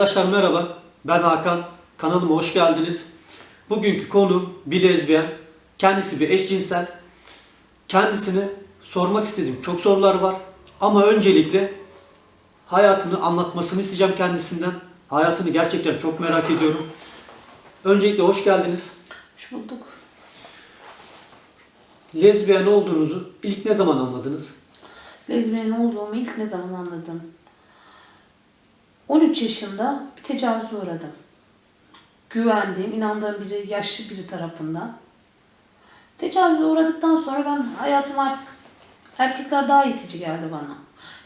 Arkadaşlar merhaba, ben Hakan. Kanalıma hoş geldiniz. Bugünkü konu bir lezbiyen, kendisi bir eşcinsel. Kendisine sormak istediğim çok sorular var. Ama öncelikle hayatını anlatmasını isteyeceğim kendisinden. Hayatını gerçekten çok merak ediyorum. Öncelikle hoş geldiniz. Hoş bulduk. Lezbiyen olduğunuzu ilk ne zaman anladınız? Lezbiyen olduğumu ilk ne zaman anladım? 13 yaşında bir tecavüze uğradım. Güvendiğim, inandığım biri, yaşlı biri tarafından. Tecavüze uğradıktan sonra ben hayatım artık erkekler daha itici geldi bana.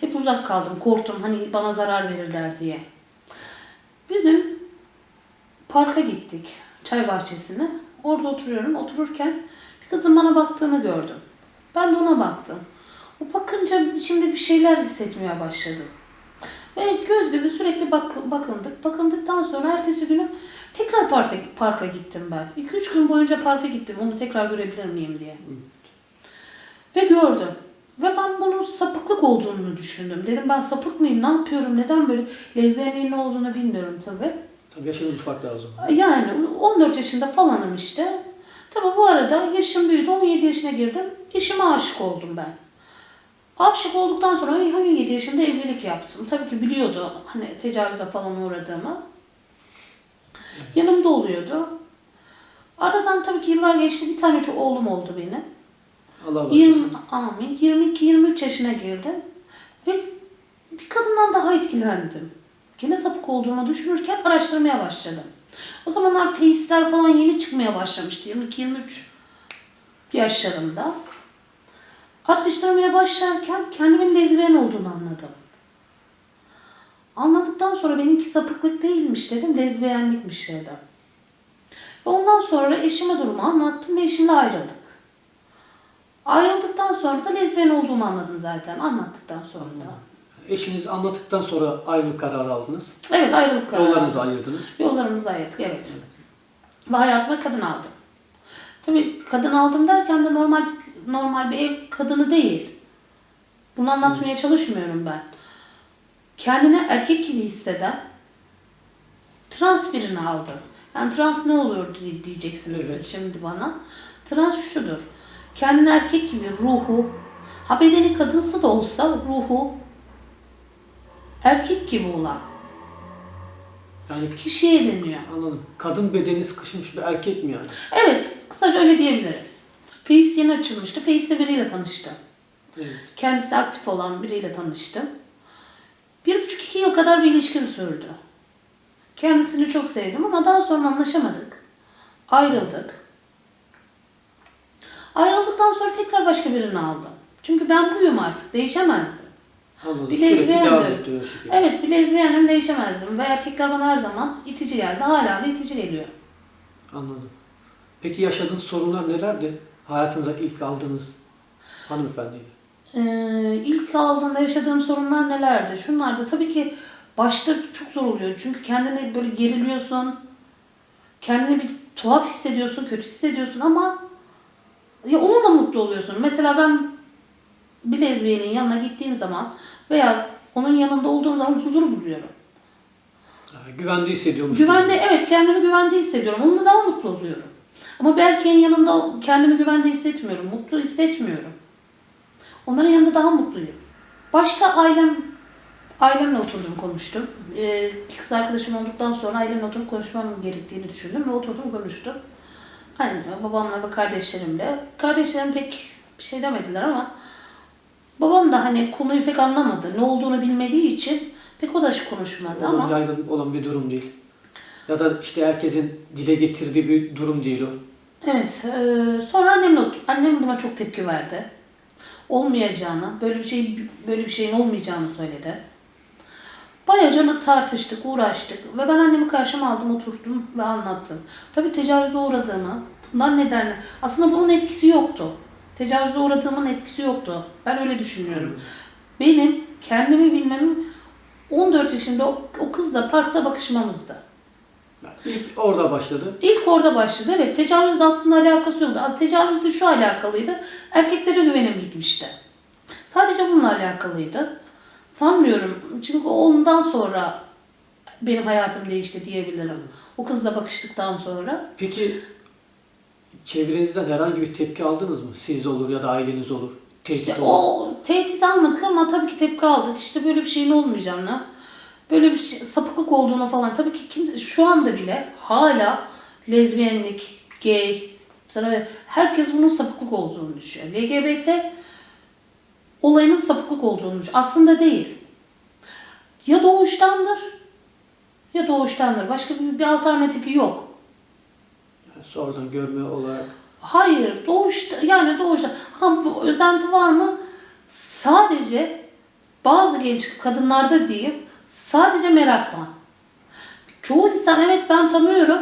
Hep uzak kaldım, korktum hani bana zarar verirler diye. Bir gün parka gittik, çay bahçesine. Orada oturuyorum, otururken bir kızın bana baktığını gördüm. Ben de ona baktım. O bakınca içimde bir şeyler hissetmeye başladım. Ve göz göze sürekli bak, bakındık. Bakındıktan sonra ertesi günü tekrar parka, parka gittim ben. 2-3 gün boyunca parka gittim onu tekrar görebilir miyim diye. Ve gördüm. Ve ben bunun sapıklık olduğunu düşündüm. Dedim ben sapık mıyım, ne yapıyorum, neden böyle lezbiyenliğin ne olduğunu bilmiyorum tabii. Tabii yaşınız ufak zaman. Yani 14 yaşında falanım işte. Tabii bu arada yaşım büyüdü. 17 yaşına girdim. Eşime aşık oldum ben. Aşık olduktan sonra 17 yaşında evlilik yaptım. Tabii ki biliyordu hani tecavüze falan uğradığımı. Yanımda oluyordu. Aradan tabii ki yıllar geçti. Bir tane çok oğlum oldu benim. Allah 20, bağışlasın. amin. 22-23 yaşına girdim. Ve bir kadından daha etkilendim. Gene sapık olduğumu düşünürken araştırmaya başladım. O zamanlar face'ler falan yeni çıkmaya başlamıştı. 22-23 yaşlarımda. Araştırmaya başlarken kendimin lezbiyen olduğunu anladım. Anladıktan sonra benimki sapıklık değilmiş dedim, lezbiyenlikmiş dedim. Ve ondan sonra eşime durumu anlattım ve eşimle ayrıldık. Ayrıldıktan sonra da lezbiyen olduğumu anladım zaten anlattıktan sonra da. Eşiniz anlattıktan sonra ayrılık kararı aldınız. Evet ayrılık kararı. Yollarınızı ayırdınız. Yollarımızı ayırdık evet. Ve hayatıma kadın aldım. Tabii kadın aldım derken de normal normal bir ev kadını değil. Bunu anlatmaya çalışmıyorum ben. Kendine erkek gibi hisseden trans birini aldım. Yani trans ne diye- diyeceksiniz Evet. şimdi bana. Trans şudur. Kendine erkek gibi ruhu, ha bedeni kadınsı da olsa ruhu erkek gibi olan Yani kişiye deniyor. anladım. Kadın bedeni sıkışmış bir erkek mi yani? Evet, kısaca öyle diyebiliriz. Face yeni açılmıştı. Face'te biriyle tanıştım. Evet. Kendisi aktif olan biriyle tanıştım. Bir buçuk iki yıl kadar bir ilişkim sürdü. Kendisini çok sevdim ama daha sonra anlaşamadık. Ayrıldık. Ayrıldıktan sonra tekrar başka birini aldım. Çünkü ben buyum artık, değişemezdim. Anladım. Bir Sürekli lezbiyen devam de- ettiriyor o şekilde. Evet, bir lezbiyenim değişemezdim ve erkekler bana her zaman itici geldi. Hala da itici geliyor. Anladım. Peki yaşadığınız sorunlar nelerdi? Hayatınıza ilk aldığınız hanımefendiyle. Ee, ilk aldığımda yaşadığım sorunlar nelerdi? Şunlar da tabii ki başta çok zor oluyor. Çünkü kendini böyle geriliyorsun. Kendini bir tuhaf hissediyorsun, kötü hissediyorsun ama ya onunla mutlu oluyorsun. Mesela ben bir lezbiyenin yanına gittiğim zaman veya onun yanında olduğum zaman huzur buluyorum. Güvende hissediyormuş. Güvende, evet kendimi güvende hissediyorum. Onunla daha mutlu oluyorum. Ama bir erkeğin yanında kendimi güvende hissetmiyorum. Mutlu hissetmiyorum. Onların yanında daha mutluyum. Başta ailem, ailemle oturdum konuştum. Ee, bir kız arkadaşım olduktan sonra ailemle oturup konuşmam gerektiğini düşündüm ve oturdum konuştum. Annemle, babamla ve kardeşlerimle. Kardeşlerim pek bir şey demediler ama babam da hani konuyu pek anlamadı. Ne olduğunu bilmediği için pek o da konuşmadı O ama. yaygın olan bir durum değil. Ya da işte herkesin dile getirdiği bir durum değil o. Evet, eee, sonra annemle annem buna çok tepki verdi. Olmayacağını, böyle bir şey böyle bir şeyin olmayacağını söyledi. Bayağı canı tartıştık, uğraştık ve ben annemi karşıma aldım, oturdum ve anlattım. Tabii tecavüze uğradığımı, bundan nedenle, aslında bunun etkisi yoktu. Tecavüze uğradığımın etkisi yoktu. Ben öyle düşünüyorum. Benim kendimi bilmem 14 yaşında o kızla parkta bakışmamızdı. İlk orada başladı. İlk orada başladı. Evet tecavüzle aslında alakası yoktu. Tecavüzle şu alakalıydı. Erkeklere güvenim gitmişti. Sadece bununla alakalıydı. Sanmıyorum. Çünkü ondan sonra benim hayatım değişti diyebilirim. O kızla bakıştıktan sonra. Peki çevrenizden herhangi bir tepki aldınız mı? Siz olur ya da aileniz olur. Tehdit İşte olur. o tehdit almadık ama tabii ki tepki aldık. İşte böyle bir şeyin olmayacağını, böyle bir şey, sapıklık olduğunu falan. Tabii ki kimse şu anda bile hala lezbiyenlik, gay, herkes bunun sapıklık olduğunu düşünüyor. LGBT olayının sapıklık olduğunu düşünüyor. Aslında değil. Ya doğuştandır ya doğuştandır. Başka bir, bir alternatifi yok. Sonradan görme olarak. Hayır, doğuşta yani doğuşta. Ha özenti var mı? Sadece bazı genç kadınlarda diyeyim sadece meraktan. Çoğu insan evet ben tanıyorum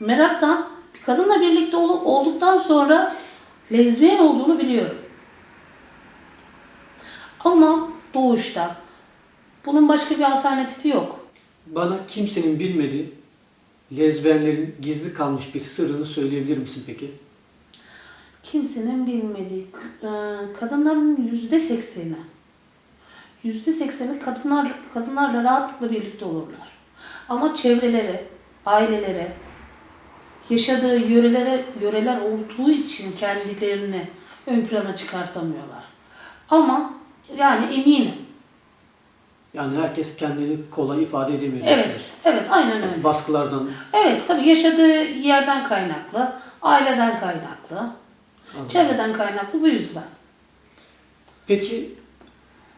meraktan bir kadınla birlikte olup olduktan sonra lezbiyen olduğunu biliyorum. Ama doğuşta. Bunun başka bir alternatifi yok. Bana kimsenin bilmediği lezbiyenlerin gizli kalmış bir sırrını söyleyebilir misin peki? Kimsenin bilmediği kadınların yüzde sekseni yüzde sekseni kadınlar kadınlarla rahatlıkla birlikte olurlar. Ama çevreleri, aileleri, yaşadığı yörelere yöreler olduğu için kendilerini ön plana çıkartamıyorlar. Ama yani eminim. Yani herkes kendini kolay ifade edemiyor. Evet, evet aynen öyle. Baskılardan. Evet tabii yaşadığı yerden kaynaklı, aileden kaynaklı, Anladım. çevreden kaynaklı bu yüzden. Peki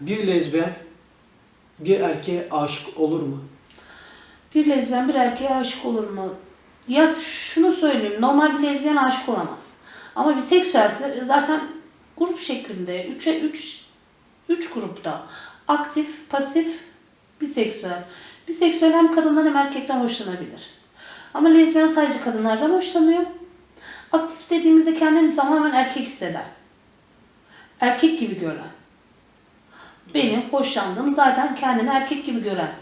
bir lezbiyen bir erkeğe aşık olur mu? Bir lezbiyen bir erkeğe aşık olur mu? Ya şunu söyleyeyim, normal bir lezbiyen aşık olamaz. Ama bir seksüelse zaten grup şeklinde, 3'e 3 3 grupta aktif, pasif, biseksüel. Biseksüel hem kadından hem erkekten hoşlanabilir. Ama lezbiyen sadece kadınlardan hoşlanıyor. Aktif dediğimizde kendini tamamen erkek hisseder. Erkek gibi gören. Benim hoşlandığım zaten kendini erkek gibi gören.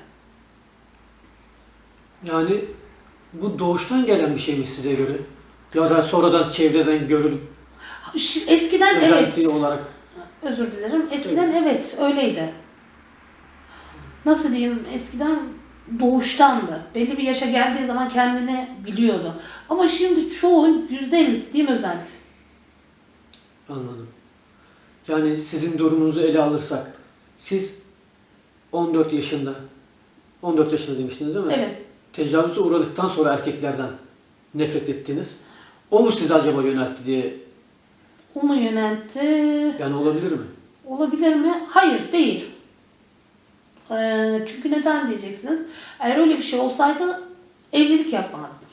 Yani bu doğuştan gelen bir şey mi size göre? Ya da sonradan çevreden görülüp Ş- Eskiden evet. özenti olarak Özür dilerim. Eskiden evet öyleydi. Nasıl diyeyim? Eskiden doğuştandı. Belli bir yaşa geldiği zaman kendini biliyordu. Ama şimdi çoğu yüzde ellisi diyeyim özenti. anladım. Yani sizin durumunuzu ele alırsak siz 14 yaşında 14 yaşında demiştiniz değil mi? Evet. Tecavüze uğradıktan sonra erkeklerden nefret ettiniz. O mu sizi acaba yöneltti diye O mu yöneltti? yani olabilir mi? Olabilir mi? Hayır değil. Ee, çünkü neden diyeceksiniz? Eğer öyle bir şey olsaydı evlilik yapmazdım.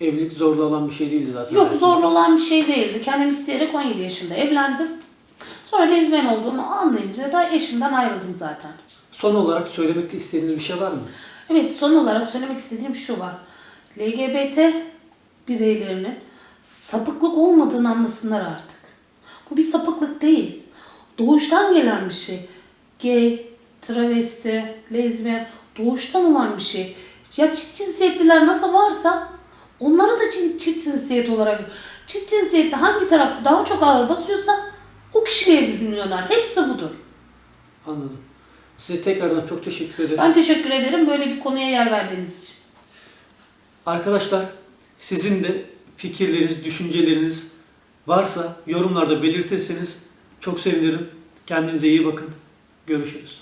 Evlilik zorla olan bir şey değildi zaten. Yok zorlu olan bir şey değildi. Kendim isteyerek 17 yaşında evlendim. Sonra lezbiyen olduğumu anlayınca da eşimden ayrıldım zaten. Son olarak söylemek istediğiniz bir şey var mı? Evet son olarak söylemek istediğim şu var. LGBT bireylerinin sapıklık olmadığını anlasınlar artık. Bu bir sapıklık değil. Doğuştan gelen bir şey. Gay, travesti, lezbiyen doğuştan olan bir şey. Ya çift cinsiyetliler nasıl varsa onları da çift cinsiyet olarak çift cinsiyette hangi taraf daha çok ağır basıyorsa o kişiliğe bürünüyorlar. Hepsi budur. Anladım. Size tekrardan çok teşekkür ederim. Ben teşekkür ederim böyle bir konuya yer verdiğiniz için. Arkadaşlar sizin de fikirleriniz, düşünceleriniz varsa yorumlarda belirtirseniz çok sevinirim. Kendinize iyi bakın. Görüşürüz.